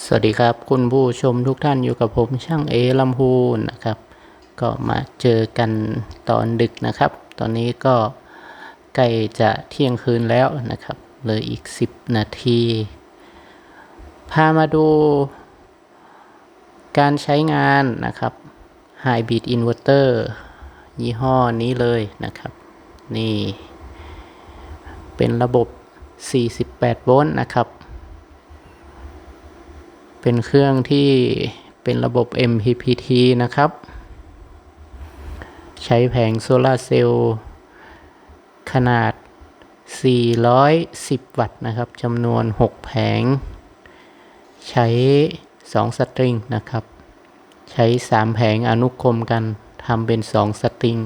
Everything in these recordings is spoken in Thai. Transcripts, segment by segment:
สวัสดีครับคุณผู้ชมทุกท่านอยู่กับผมช่างเอลำพูนนะครับ ก็มาเจอกันตอนดึกนะครับ ตอนนี้ก็ใกล้จะเที่ยงคืนแล้วนะครับเลยอีก 10 นาที พามาดูการใช้งานนะครับ Hybrid Inverter ยี่ห้อนี้เลยนะครับ นี่ เป็นระบบ 48 โวลต์นะครับ เป็นเครื่องที่เป็นระบบ MPPT นะครับ ใช้แผงโซลาเซลล์ขนาด 410 วัตต์นะครับจำนวน 6 แผง ใช้ 2 สตริงนะครับ ใช้ 3 แผงอนุกรมกันทำเป็น 2 สตริง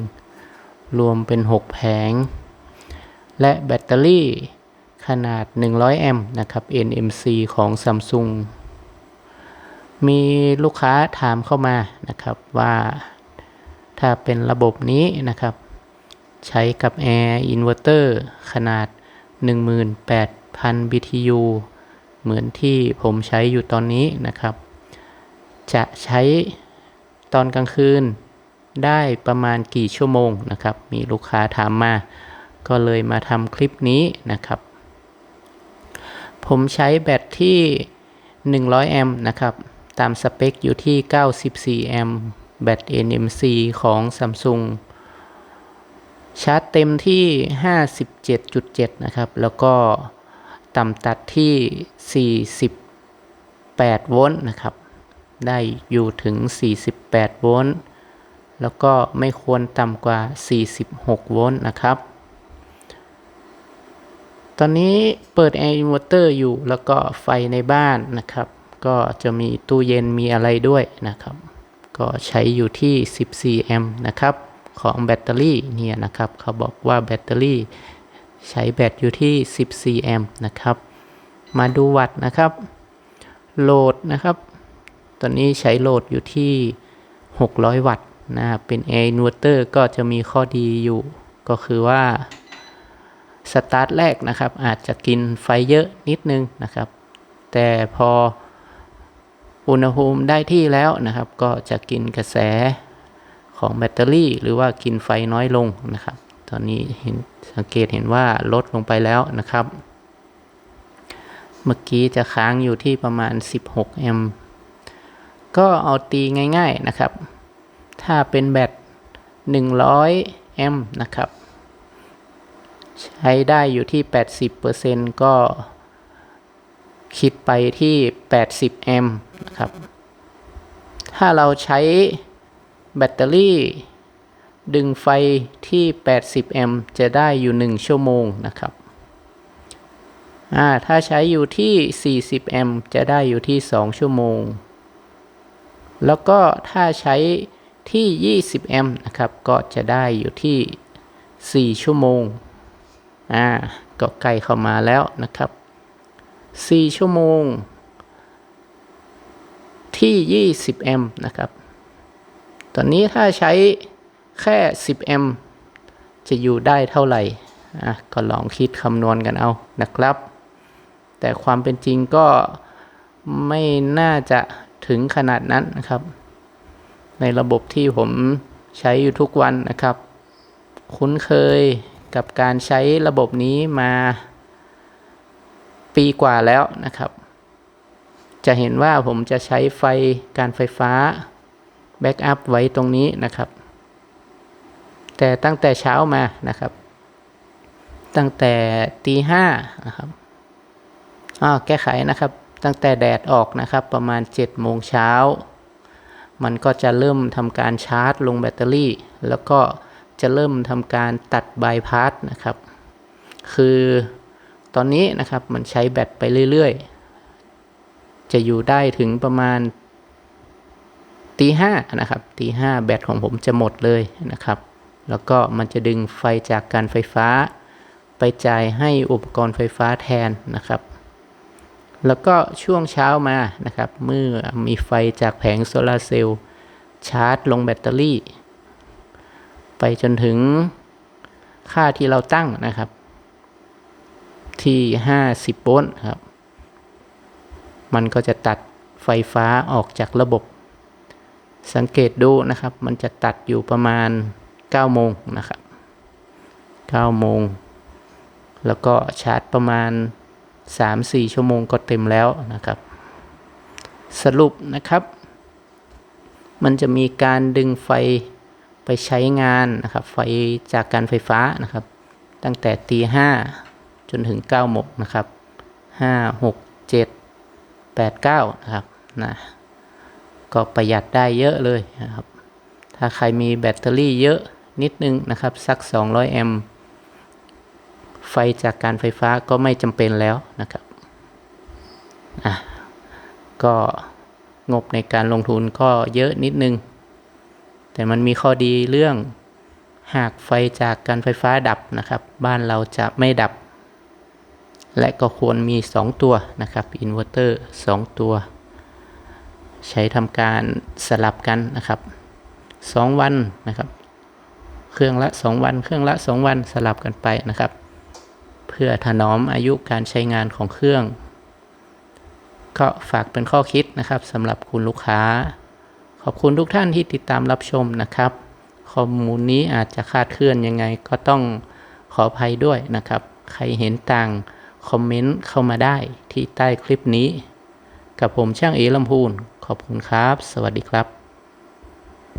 รวมเป็น 6 แผง และแบตเตอรี่ขนาด 100 แอมป์นะครับ NMC ของ Samsung มีลูกค้าถามเข้ามานะครับว่าถ้าเป็นระบบนี้นะครับ ใช้กับ Air Inverter ขนาด 18,000 BTU เหมือนที่ผมใช้อยู่ตอนนี้นะครับ จะใช้ตอนกลางคืนได้ประมาณกี่ชั่วโมงนะครับ มีลูกค้าถามมา ก็เลยมาทำคลิปนี้นะครับ ผมใช้แบตที่ 100 แอมป์นะครับ ตามสเปคอยู่ที่ 94 แอมป์แบต NMC ของ Samsung ชาร์จเต็มที่ 57.7 นะครับ แล้วก็ต่ำตัดที่ 48 โวลต์นะครับ ได้อยู่ถึง 48 โวลต์ แล้วก็ไม่ควรต่ำกว่า 46 โวลต์นะครับ ตอนนี้เปิด Air Inverter อยู่แล้วก็ไฟในบ้านนะครับ ก็จะมีตู้เย็นมีอะไรด้วยนะครับ ก็ใช้อยู่ที่ 14 แอมป์นะครับ ของแบตเตอรี่เนี่ยนะครับ เขาบอกว่าแบตเตอรี่ใช้แบตอยู่ที่ 14 แอมป์นะครับ มาดูวัตต์นะครับ โหลดนะครับ ตอนนี้ใช้โหลดอยู่ที่ 600 วัตต์นะครับเป็น Air Inverter ก็จะมีข้อดีอยู่ ก็คือว่าสตาร์ทแรกนะครับ อาจจะกินไฟเยอะนิดนึงนะครับ แต่พอ อุณหภูมิได้ที่แล้วนะครับ ก็จะกินกระแสของแบตเตอรี่ หรือว่ากินไฟน้อยลงนะครับ ตอนนี้เห็นสังเกตเห็นว่าลดลงไปแล้วนะครับ เมื่อกี้จะค้างอยู่ที่ประมาณ 16 แอมป์ก็เอาตีง่าย ๆนะครับ ถ้าเป็นแบต 100 แอมป์นะครับ ใช้ได้อยู่ที่ 80%ก็ คิดไปที่ 80 แอมป์นะครับ ถ้าเราใช้แบตเตอรี่ ดึงไฟที่ 80 แอมป์จะได้อยู่ 1 ชั่วโมงนะครับอ่าถ้าใช้อยู่ที่ 40 แอมป์จะได้อยู่ที่ 2 ชั่วโมง แล้วก็ถ้าใช้ที่ 20 แอมป์นะครับ ก็จะได้อยู่ที่ 4 ชั่วโมง อ่า ก็ใกล้เข้ามาแล้วนะครับ 4 ชั่วโมง ที่ 20 แอมป์นะครับ ตอนนี้ถ้าใช้แค่ 10 แอมป์จะอยู่ได้เท่าไหร่อะก็ลองคิดคำนวณกันเอานะครับ แต่ความเป็นจริงก็ไม่น่าจะถึงขนาดนั้นนะครับ ในระบบที่ผมใช้อยู่ทุกวันนะครับ คุ้นเคยกับการใช้ระบบนี้มา ปีกว่าแล้วนะครับ จะเห็นว่าผมจะใช้ไฟการไฟฟ้าแบ็กอัพไว้ตรงนี้นะครับ แต่ตั้งแต่เช้ามานะครับ ตั้งแต่ตีห้านะครับอ้าแก้ไขนะครับ ตั้งแต่แดดออกนะครับ ประมาณ7โมงเช้า มันก็จะเริ่มทำการชาร์จลงแบตเตอรี่ แล้วก็จะเริ่มทำการตัดบายพาสนะครับ คือ ตอนนี้นะครับมันใช้แบตไปเรื่อยๆ จะอยู่ได้ถึงประมาณตีห้านะครับตีห้าแบตของผมจะหมดเลยนะครับ แล้วก็มันจะดึงไฟจากการไฟฟ้า ไปจ่ายให้อุปกรณ์ไฟฟ้าแทนนะครับ แล้วก็ช่วงเช้ามานะครับ เมื่อมีไฟจากแผงโซลาร์เซลล์ชาร์จลงแบตเตอรี่ ไปจนถึงค่าที่เราตั้งนะครับ ที่ 50 โวลต์ครับ มันก็จะตัดไฟฟ้าออกจากระบบ สังเกตดูนะครับ มันจะตัดอยู่ประมาณ 9 โมงนะครับ 9 โมง แล้วก็ชาร์จประมาณ 3-4 ชั่วโมงก็เต็มแล้วนะครับ สรุปนะครับ มันจะมีการดึงไฟไปใช้งานนะครับ ไฟจากการไฟฟ้านะครับ ตั้งแต่ตีห้า จนถึง9โมงนะครับห้าหกเจ็ดแปดเก้านะครับนะก็ประหยัดได้เยอะเลยนะครับ ถ้าใครมีแบตเตอรี่เยอะนิดนึงนะครับ สัก 200 แอมป์ไฟจากการไฟฟ้าก็ไม่จำเป็นแล้วนะครับอะก็งบในการลงทุนก็เยอะนิดนึง แต่มันมีข้อดีเรื่องหากไฟจากการไฟฟ้าดับนะครับ บ้านเราจะไม่ดับ และก็ควรมี 2 ตัวนะครับอินเวอร์เตอร์2ตัว ใช้ทำการสลับกันนะครับ 2 วันนะครับ เครื่องละ 2 วัน เครื่องละ 2 วันสลับกันไปนะครับ เพื่อถนอมอายุการใช้งานของเครื่อง ก็ฝากเป็นข้อคิดนะครับสำหรับคุณลูกค้า ขอบคุณทุกท่านที่ติดตามรับชมนะครับ ข้อมูลนี้อาจจะคาดเคลื่อนยังไงก็ต้องขออภัยด้วยนะครับ ใครเห็นต่าง คอมเมนต์เข้ามาได้ที่ใต้คลิปนี้ กับผมช่างเอลำพูน ขอบคุณครับ สวัสดีครับ